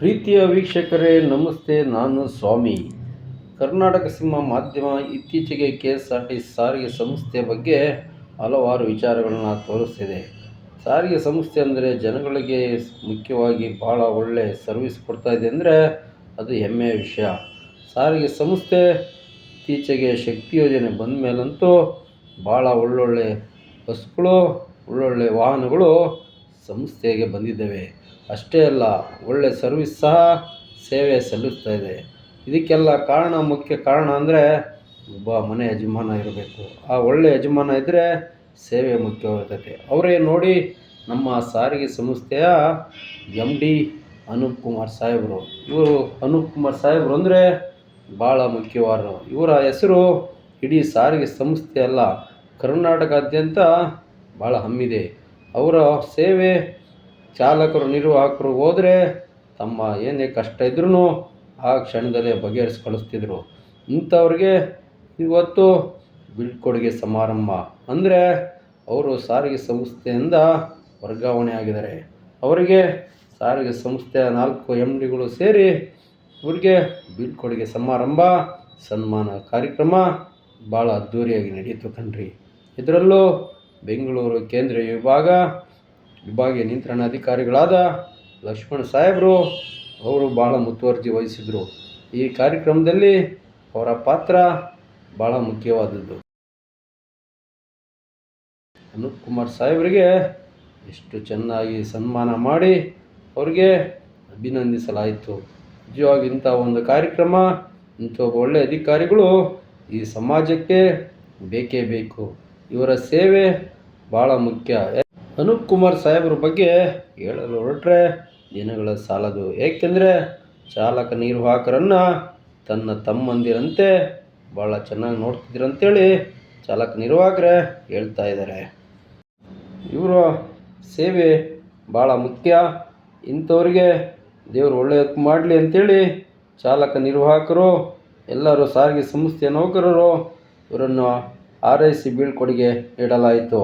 ಪ್ರೀತಿಯ ವೀಕ್ಷಕರೇ, ನಮಸ್ತೆ. ನಾನು ಸ್ವಾಮಿ. ಕರ್ನಾಟಕ ಸಿಂಹ ಮಾಧ್ಯಮ ಇತ್ತೀಚೆಗೆ ಕೆ ಎಸ್ ಆರ್ ಟಿ ಸಾರಿಗೆ ಸಂಸ್ಥೆ ಬಗ್ಗೆ ಹಲವಾರು ವಿಚಾರಗಳನ್ನು ತೋರಿಸ್ತಿದೆ. ಸಾರಿಗೆ ಸಂಸ್ಥೆ ಅಂದರೆ ಜನಗಳಿಗೆ ಮುಖ್ಯವಾಗಿ ಭಾಳ ಒಳ್ಳೆ ಸರ್ವಿಸ್ ಕೊಡ್ತಾ ಇದೆ ಅಂದರೆ ಅದು ಹೆಮ್ಮೆಯ ವಿಷಯ. ಸಾರಿಗೆ ಸಂಸ್ಥೆ ಇತ್ತೀಚೆಗೆ ಶಕ್ತಿ ಯೋಜನೆ ಬಂದ ಮೇಲಂತೂ ಭಾಳ ಒಳ್ಳೊಳ್ಳೆ ಬಸ್ಗಳು, ಒಳ್ಳೊಳ್ಳೆ ವಾಹನಗಳು ಸಂಸ್ಥೆಗೆ ಬಂದಿದ್ದೇವೆ. ಅಷ್ಟೇ ಅಲ್ಲ, ಒಳ್ಳೆ ಸರ್ವಿಸ್ ಸಹ ಸೇವೆ ಸಲ್ಲಿಸ್ತಾ ಇದೆ. ಇದಕ್ಕೆಲ್ಲ ಕಾರಣ, ಮುಖ್ಯ ಕಾರಣ ಅಂದರೆ ಒಬ್ಬ ಮನೆ ಯಜಮಾನ ಇರಬೇಕು. ಆ ಒಳ್ಳೆಯ ಯಜಮಾನ ಇದ್ದರೆ ಸೇವೆ ಮುಖ್ಯವಾಗ್ತೈತೆ ಅವರೇ ನೋಡಿ ನಮ್ಮ ಸಾರಿಗೆ ಸಂಸ್ಥೆಯ ಎಂ ಡಿ ಅನೂಪ್ ಕುಮಾರ್ ಸಾಹೇಬರು. ಇವರು ಅನೂಪ್ ಕುಮಾರ್ ಸಾಹೇಬರು ಅಂದರೆ ಭಾಳ ಮುಖ್ಯವಾದರು. ಇವರ ಹೆಸರು ಇಡೀ ಸಾರಿಗೆ ಸಂಸ್ಥೆ ಅಲ್ಲ ಕರ್ನಾಟಕಾದ್ಯಂತ ಭಾಳ ಹಮ್ಮಿದೆ. ಅವರ ಸೇವೆ ಚಾಲಕರು, ನಿರ್ವಾಹಕರು ಹೋದರೆ ತಮ್ಮ ಏನೇ ಕಷ್ಟ ಇದ್ರೂ ಆ ಕ್ಷಣದಲ್ಲೇ ಬಗೆಹರಿಸಿ ಕಳಿಸ್ತಿದ್ರು ಇಂಥವ್ರಿಗೆ ಇವತ್ತು ಬೀಳ್ಕೊಡುಗೆ ಸಮಾರಂಭ. ಅಂದರೆ ಅವರು ಸಾರಿಗೆ ಸಂಸ್ಥೆಯಿಂದ ವರ್ಗಾವಣೆ ಆಗಿದ್ದಾರೆ. ಅವರಿಗೆ ಸಾರಿಗೆ ಸಂಸ್ಥೆಯ ನಾಲ್ಕು ಎಂ ಡಿಗಳು ಸೇರಿ ಇವ್ರಿಗೆ ಬೀಳ್ಕೊಡುಗೆ ಸಮಾರಂಭ, ಸನ್ಮಾನ ಕಾರ್ಯಕ್ರಮ ಭಾಳ ಅದ್ಧೂರಿಯಾಗಿ ನಡೆಯಿತು ಕಣ್ರಿ. ಇದರಲ್ಲೂ ಬೆಂಗಳೂರು ಕೇಂದ್ರೀಯ ವಿಭಾಗ, ವಿಭಾಗೀಯ ನಿಯಂತ್ರಣಾಧಿಕಾರಿಗಳಾದ ಲಕ್ಷ್ಮಣ್ ಸಾಹೇಬರು, ಅವರು ಭಾಳ ಮುತುವರ್ಜಿ ವಹಿಸಿದರು. ಈ ಕಾರ್ಯಕ್ರಮದಲ್ಲಿ ಅವರ ಪಾತ್ರ ಭಾಳ ಮುಖ್ಯವಾದದ್ದು. ಅನೂಪ್ ಕುಮಾರ್ ಸಾಹೇಬರಿಗೆ ಎಷ್ಟು ಚೆನ್ನಾಗಿ ಸನ್ಮಾನ ಮಾಡಿ ಅವ್ರಿಗೆ ಅಭಿನಂದಿಸಲಾಯಿತು. ನಿಜವಾಗಿ ಇಂಥ ಒಂದು ಕಾರ್ಯಕ್ರಮ ಇಂಥ ಒಳ್ಳೆಯ ಅಧಿಕಾರಿಗಳು ಈ ಸಮಾಜಕ್ಕೆ ಬೇಕೇ ಬೇಕು. ಇವರ ಸೇವೆ ಭಾಳ ಮುಖ್ಯ. ಅನೂಪ್ ಕುಮಾರ್ ಸಾಹೇಬ್ರ ಬಗ್ಗೆ ಹೇಳಲು ಹೊರಟ್ರೆ ದಿನಗಳ ಸಾಲದು. ಏಕೆಂದರೆ ಚಾಲಕ ನಿರ್ವಾಹಕರನ್ನು ತನ್ನ ತಮ್ಮಂದಿರಂತೆ ಭಾಳ ಚೆನ್ನಾಗಿ ನೋಡ್ತಿದ್ದೀರಂತೇಳಿ ಚಾಲಕ ನಿರ್ವಾಹಕರೇ ಹೇಳ್ತಾ ಇದ್ದಾರೆ. ಇವರ ಸೇವೆ ಭಾಳ ಮುಖ್ಯ. ಇಂಥವ್ರಿಗೆ ದೇವರು ಒಳ್ಳೆಯದು ಮಾಡಲಿ ಅಂಥೇಳಿ ಚಾಲಕ ನಿರ್ವಾಹಕರು, ಎಲ್ಲರೂ ಸಾರಿಗೆ ಸಂಸ್ಥೆಯ ನೌಕರರು ಇವರನ್ನು ಆರೈಸಿ ಬೀಳ್ಕೊಡುಗೆ ನೀಡಲಾಯಿತು.